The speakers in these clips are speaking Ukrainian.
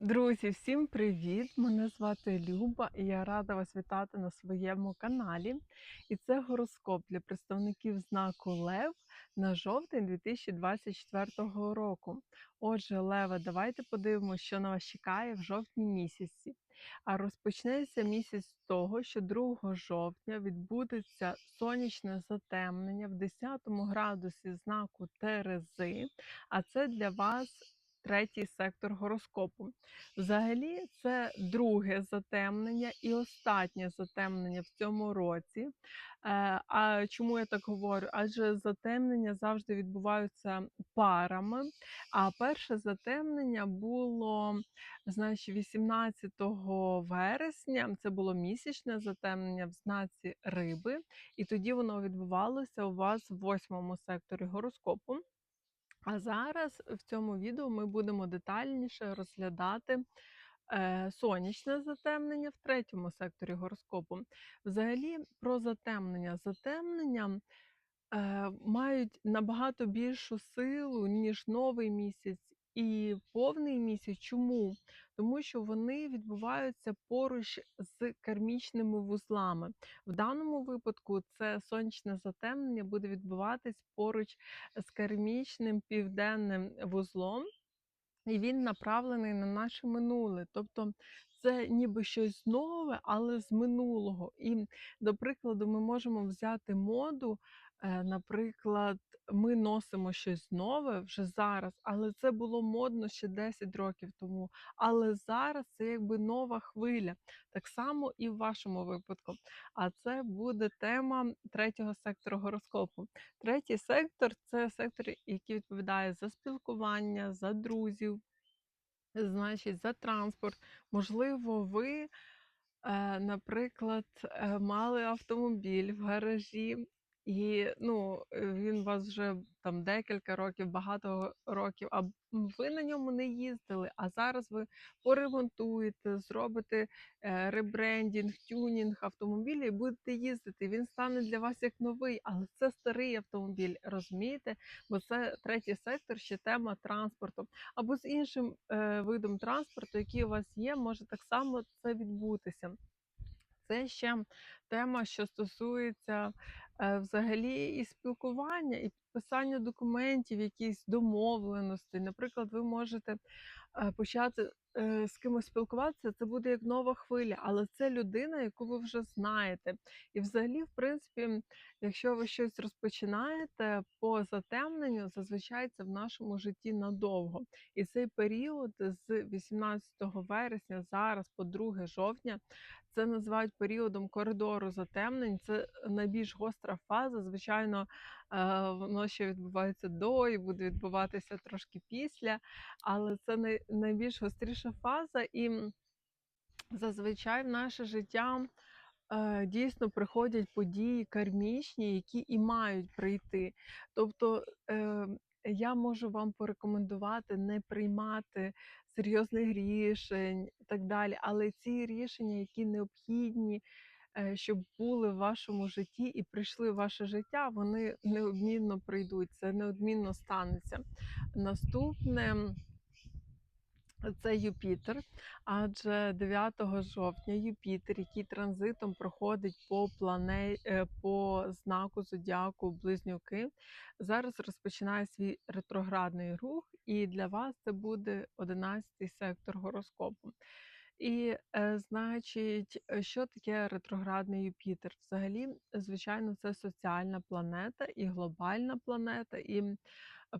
Друзі, всім привіт! Мене звати Люба і я рада вас вітати на своєму каналі. І це гороскоп для представників знаку Лев на жовтень 2024 року. Отже, Леве, давайте подивимося, що на вас чекає в жовтні місяці. А розпочнеться місяць з того, що 2 жовтня відбудеться сонячне затемнення в 10 градусі знаку Терези, а це для вас третій сектор гороскопу. Взагалі, це друге затемнення і останнє затемнення в цьому році. Е, А чому я так говорю? Адже затемнення завжди відбуваються парами. А перше затемнення було значить, 18 вересня. Це було місячне затемнення в знаці риби, і тоді воно відбувалося у вас в восьмому секторі гороскопу. А зараз в цьому відео ми будемо детальніше розглядати е, сонячне затемнення в третьому секторі гороскопу. Взагалі, про затемнення. Затемнення е, мають набагато більшу силу, ніж новий місяць і повний місяць. Чому? Тому що вони відбуваються поруч з кармічними вузлами. В даному випадку це сонячне затемнення буде відбуватись поруч з кармічним південним вузлом. І він направлений на наше минуле. Тобто це ніби щось нове, але з минулого. І, до прикладу, ми можемо взяти моду. Е, Наприклад, ми носимо щось нове вже зараз, але це було модно ще 10 років тому. Але зараз це якби нова хвиля. Так само і в вашому випадку. А це буде тема третього сектору гороскопу. Третій сектор це сектор, який відповідає за спілкування, за друзів, значить, за транспорт. Можливо, ви, е, наприклад, е, мали автомобіль в гаражі, і ну, е, він вас вже там декілька років, багато років, а ви на ньому не їздили. А зараз ви поремонтуєте, зробите е, ребрендінг, тюнінг автомобіля і будете їздити. Він стане для вас як новий, але це старий автомобіль, розумієте? Бо це третій сектор, ще тема транспорту. Або з іншим е, видом транспорту, який у вас є, може так само це відбутися. Це ще тема, що стосується е, взагалі і спілкування, і підписання документів, якісь домовленості. Наприклад, ви можете е, почати е, з кимось спілкуватися, це буде як нова хвиля, але це людина, яку ви вже знаєте. І взагалі, в принципі, якщо ви щось розпочинаєте по затемненню, зазвичай це в нашому житті надовго. І цей період з 18 вересня зараз по 2 жовтня це називають періодом коридору затемнень. Це найбільш гостра фаза. Звичайно, е, воно ще відбувається до і буде відбуватися трошки після, але це найбільш гостріша фаза, і зазвичай в наше життя дійсно приходять події кармічні, які і мають прийти. Тобто е, я можу вам порекомендувати не приймати серйозних рішень і так далі, але ці рішення, які необхідні, е, щоб були в вашому житті і прийшли в ваше життя, вони неодмінно прийдуть, це неодмінно станеться. Наступне. Це Юпітер, адже 9 жовтня Юпітер, який транзитом проходить по плане... е, по знаку зодіаку Близнюки, зараз розпочинає свій ретроградний рух, і для вас це буде 11-й сектор гороскопу. І, е, значить, що таке ретроградний Юпітер? Взагалі, звичайно, це соціальна планета і глобальна планета, і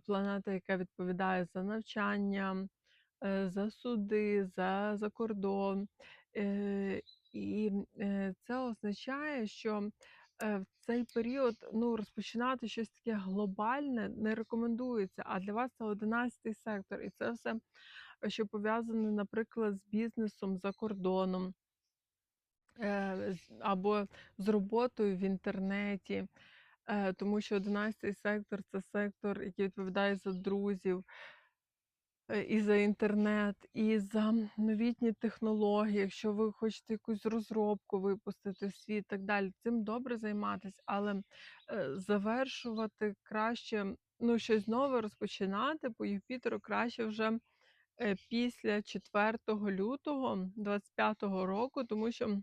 планета, яка відповідає за навчання за суди, за за кордон. І е, це означає, що е, в цей період ну, розпочинати щось таке глобальне не рекомендується. А для вас це 11 сектор. І це все, що пов'язане, наприклад, з бізнесом за кордоном. е, Або з роботою в інтернеті, Е, тому що 11 сектор це сектор, який відповідає за друзів, і за інтернет, і за новітні технології. Якщо ви хочете якусь розробку випустити в світ, так далі, цим добре займатися, але е, завершувати краще, ну щось нове розпочинати по Юпітеру краще вже е, після 4 лютого 25 року, тому що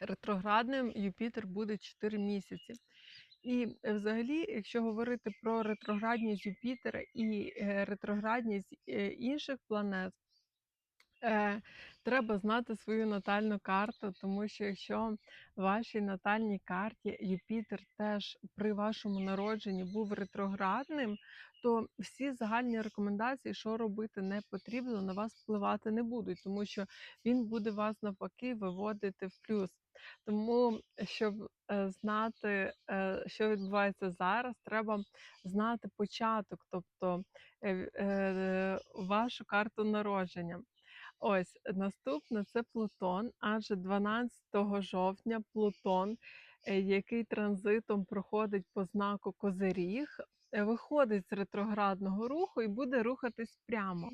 ретроградним Юпітер буде 4 місяці. І е, взагалі, якщо говорити про ретроградність Юпітера і е, ретроградність е, інших планет, Е, треба знати свою натальну карту, тому що якщо в вашій натальній карті Юпітер теж при вашому народженні був ретроградним, то всі загальні рекомендації, що робити не потрібно, на вас впливати не будуть, тому що він буде вас навпаки виводити в плюс. Тому, щоб е, знати, е, що відбувається зараз, треба знати початок, тобто е, вашу карту народження. Ось наступне це Плутон, адже 12 жовтня Плутон, е, який транзитом проходить по знаку Козиріг, е, виходить з ретроградного руху і буде рухатись прямо.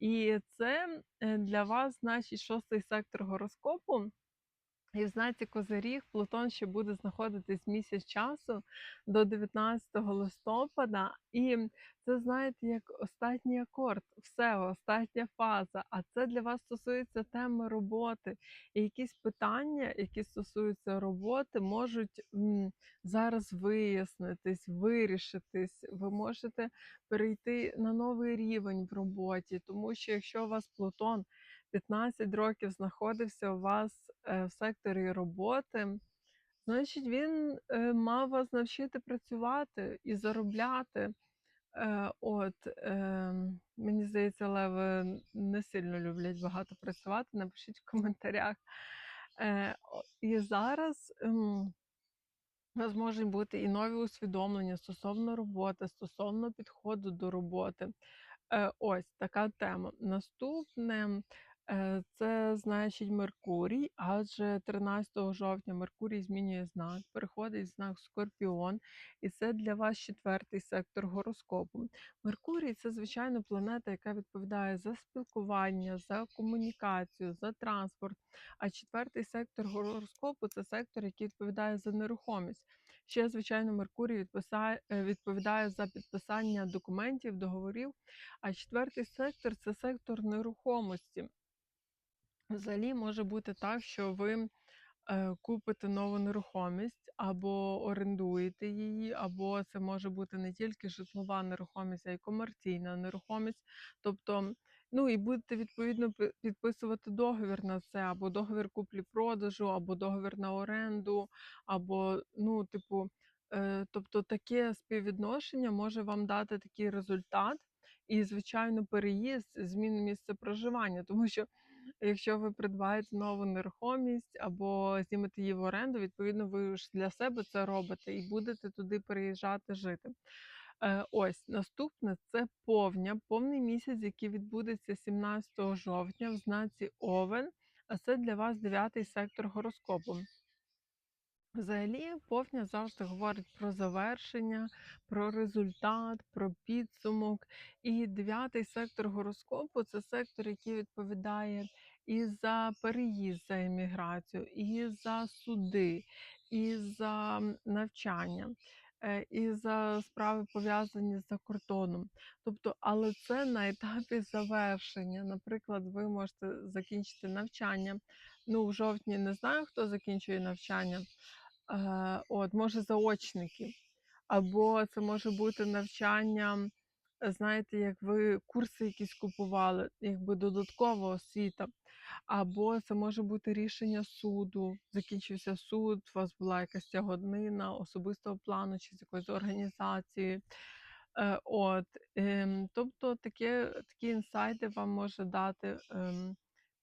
І це е, для вас значить шостий сектор гороскопу. І в знаці Козиріг Плутон ще буде знаходитись місяць часу до 19 листопада. І це, знаєте, як останній акорд, все, остання фаза. А це для вас стосується теми роботи. І якісь питання, які стосуються роботи, можуть м, зараз вияснитись, вирішитись. Ви можете перейти на новий рівень в роботі, тому що якщо у вас Плутон 15 років знаходився у вас е, в секторі роботи, значить він е, мав вас навчити працювати і заробляти. Е, От е, мені здається, леви не сильно люблять багато працювати. Напишіть в коментарях. І зараз ем, у вас можуть бути і нові усвідомлення стосовно роботи, стосовно підходу до роботи. Ось така тема. Наступне це значить Меркурій, адже 13 жовтня Меркурій змінює знак, переходить знак Скорпіон, і це для вас четвертий сектор гороскопу. Меркурій це звичайно планета, яка відповідає за спілкування, за комунікацію, за транспорт. А четвертий сектор гороскопу це сектор, який відповідає за нерухомість. Ще, звичайно, Меркурій е, відповідає за підписання документів, договорів. А четвертий сектор це сектор нерухомості. Взагалі може бути так, що ви е, купите нову нерухомість або орендуєте її, або це може бути не тільки житлова нерухомість, а й комерційна нерухомість. Тобто, ну і будете відповідно підписувати договір на це, або договір куплі-продажу, або договір на оренду, або, ну, типу, е, тобто таке співвідношення може вам дати такий результат. І, звичайно, переїзд, зміна місця проживання, тому що Якщо ви придбаєте нову нерухомість або знімете її в оренду, відповідно, ви ж для себе це робите і будете туди переїжджати жити. Е, ось наступне це повня, повний місяць, який відбудеться 17 жовтня в знаці Овен. А це для вас дев'ятий сектор гороскопу. Взагалі, повня завжди говорить про завершення, про результат, про підсумок. І дев'ятий сектор гороскопу це сектор, який відповідає і за переїзд, за еміграцію, і за суди, і за навчання, е, і за справи пов'язані з закордоном. Тобто, але це на етапі завершення. Наприклад, ви можете закінчити навчання. Ну, в жовтні не знаю, хто закінчує навчання. Е, от, може, заочники. Або це може бути навчання, е, знаєте, як ви курси якісь купували, якби додаткова освіта. Або це може бути рішення суду. Закінчився суд, у вас була якась тягоднина особистого плану чи з якоїсь організації. Е, от, ем, тобто таке, такі інсайти вам може дати ем,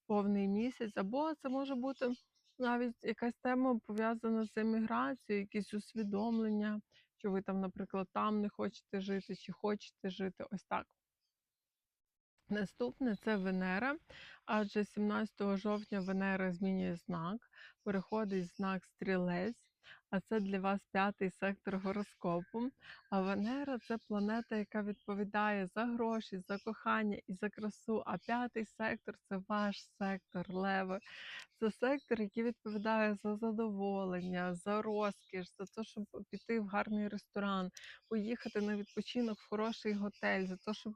повний місяць, або це може бути навіть якась тема пов'язана з еміграцією, якісь усвідомлення, що ви там, наприклад, там не хочете жити чи хочете жити. Ось так. Наступне це Венера, адже 17 жовтня Венера змінює знак, переходить знак стрілець, а це для вас п'ятий сектор гороскопу. А Венера це планета, яка відповідає за гроші, за кохання і за красу. А п'ятий сектор це ваш сектор, леви. Це сектор, який відповідає за задоволення, за розкіш, за те, щоб піти в гарний ресторан, поїхати на відпочинок в хороший готель, за те, щоб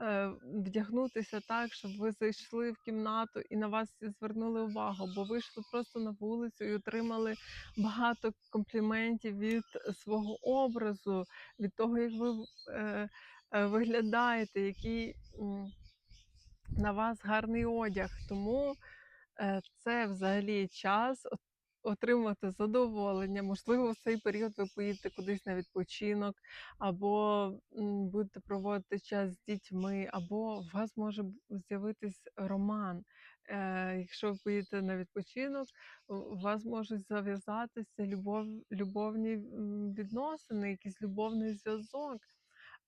е, вдягнутися так, щоб ви зайшли в кімнату і на вас звернули увагу, бо вийшли просто на вулицю і отримали багато компліментів від свого образу, від того, як ви е, е, виглядаєте, який на вас гарний одяг. Тому е, це взагалі час от- отримати задоволення. Можливо, в цей період ви поїдете кудись на відпочинок, або будете проводити час з дітьми, або у вас може з'явитись роман. Е, Якщо ви поїдете на відпочинок, у вас можуть зав'язатися любов, любовні відносини, якийсь любовний зв'язок.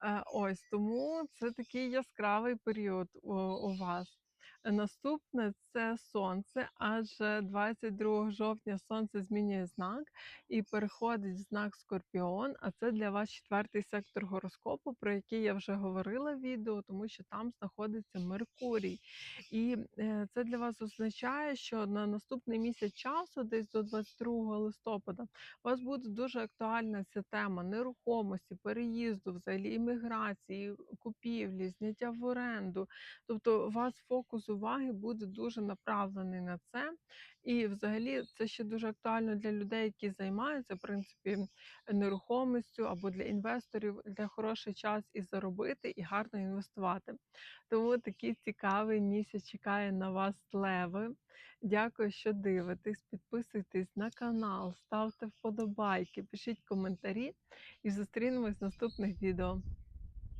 Е, ось тому це такий яскравий період у, у вас. Наступне це сонце, адже 22 жовтня сонце змінює знак і переходить в знак Скорпіон. А це для вас четвертий сектор гороскопу, про який я вже говорила в відео, тому що там знаходиться Меркурій. І е, це для вас означає, що на наступний місяць часу, десь до 22 листопада, у вас буде дуже актуальна ця тема нерухомості, переїзду, взагалі імміграції, купівлі, зняття в оренду. Тобто, у вас фокус уваги буде дуже направлений на це. І взагалі це ще дуже актуально для людей, які займаються в принципі нерухомістю або для інвесторів, для хороший час і заробити, і гарно інвестувати. Тому такий цікавий місяць чекає на вас леви. Дякую, що дивитесь. Підписуйтесь на канал, ставте вподобайки, пишіть коментарі і зустрінемось в наступних відео.